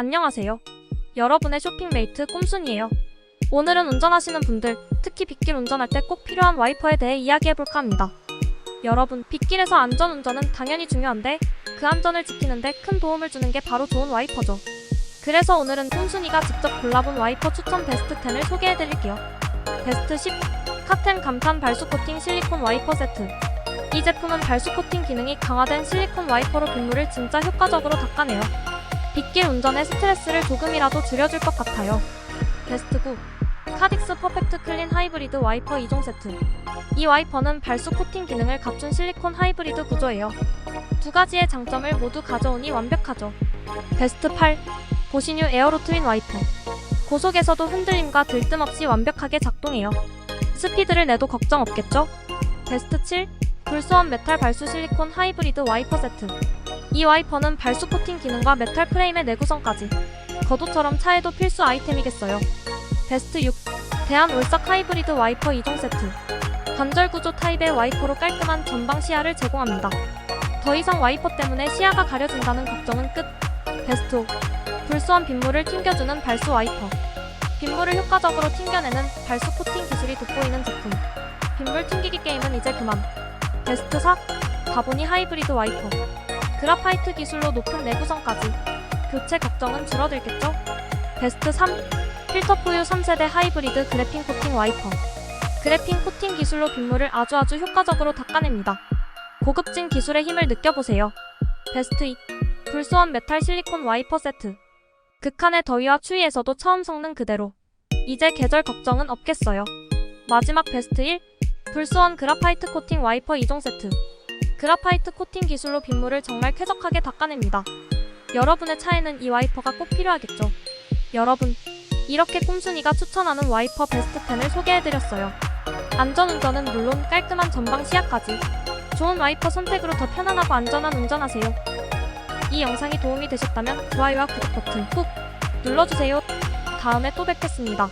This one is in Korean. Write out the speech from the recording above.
안녕하세요. 여러분의 쇼핑메이트 꼼순이에요. 오늘은 운전하시는 분들, 특히 빗길 운전할 때 꼭 필요한 와이퍼에 대해 이야기해볼까 합니다. 여러분, 빗길에서 안전운전은 당연히 중요한데 그 안전을 지키는데 큰 도움을 주는 게 바로 좋은 와이퍼죠. 그래서 오늘은 꼼순이가 직접 골라본 와이퍼 추천 베스트 10을 소개해드릴게요. 베스트 10 카텐 감탄 발수 코팅 실리콘 와이퍼 세트 이 제품은 발수 코팅 기능이 강화된 실리콘 와이퍼로 빗물을 진짜 효과적으로 닦아내요. 빗길 운전의 스트레스를 조금이라도 줄여줄 것 같아요. 베스트 9 카딕스 퍼펙트 클린 하이브리드 와이퍼 2종 세트 이 와이퍼는 발수 코팅 기능을 갖춘 실리콘 하이브리드 구조예요. 두 가지의 장점을 모두 가져오니 완벽하죠. 베스트 8 보시뉴 에어로 트윈 와이퍼 고속에서도 흔들림과 들뜸 없이 완벽하게 작동해요. 스피드를 내도 걱정 없겠죠? 베스트 7 불소원 메탈 발수 실리콘 하이브리드 와이퍼 세트 이 와이퍼는 발수 코팅 기능과 메탈 프레임의 내구성까지 겉옷처럼 차에도 필수 아이템이겠어요. 베스트 6 대한 올싹 하이브리드 와이퍼 2종 세트 관절 구조 타입의 와이퍼로 깔끔한 전방 시야를 제공합니다. 더 이상 와이퍼 때문에 시야가 가려진다는 걱정은 끝. 베스트 5 불소원 빗물을 튕겨주는 발수 와이퍼 빗물을 효과적으로 튕겨내는 발수 코팅 기술이 돋보이는 제품 빗물 튕기기 게임은 이제 그만 베스트 4 가보니 하이브리드 와이퍼 그라파이트 기술로 높은 내구성까지 교체 걱정은 줄어들겠죠? 베스트 3 필터포유 3세대 하이브리드 그래핀 코팅 와이퍼 그래핀 코팅 기술로 빗물을 아주 아주 효과적으로 닦아냅니다. 고급진 기술의 힘을 느껴보세요. 베스트 2 불소원 메탈 실리콘 와이퍼 세트 극한의 더위와 추위에서도 처음 성능 그대로 이제 계절 걱정은 없겠어요. 마지막 베스트 1 불소원 그라파이트 코팅 와이퍼 2종 세트 그라파이트 코팅 기술로 빗물을 정말 쾌적하게 닦아냅니다. 여러분의 차에는 이 와이퍼가 꼭 필요하겠죠. 여러분, 이렇게 꼼순이가 추천하는 와이퍼 베스트 10을 소개해드렸어요. 안전운전은 물론 깔끔한 전방 시야까지 좋은 와이퍼 선택으로 더 편안하고 안전한 운전하세요. 이 영상이 도움이 되셨다면 좋아요와 구독 버튼 꾹 눌러주세요. 다음에 또 뵙겠습니다.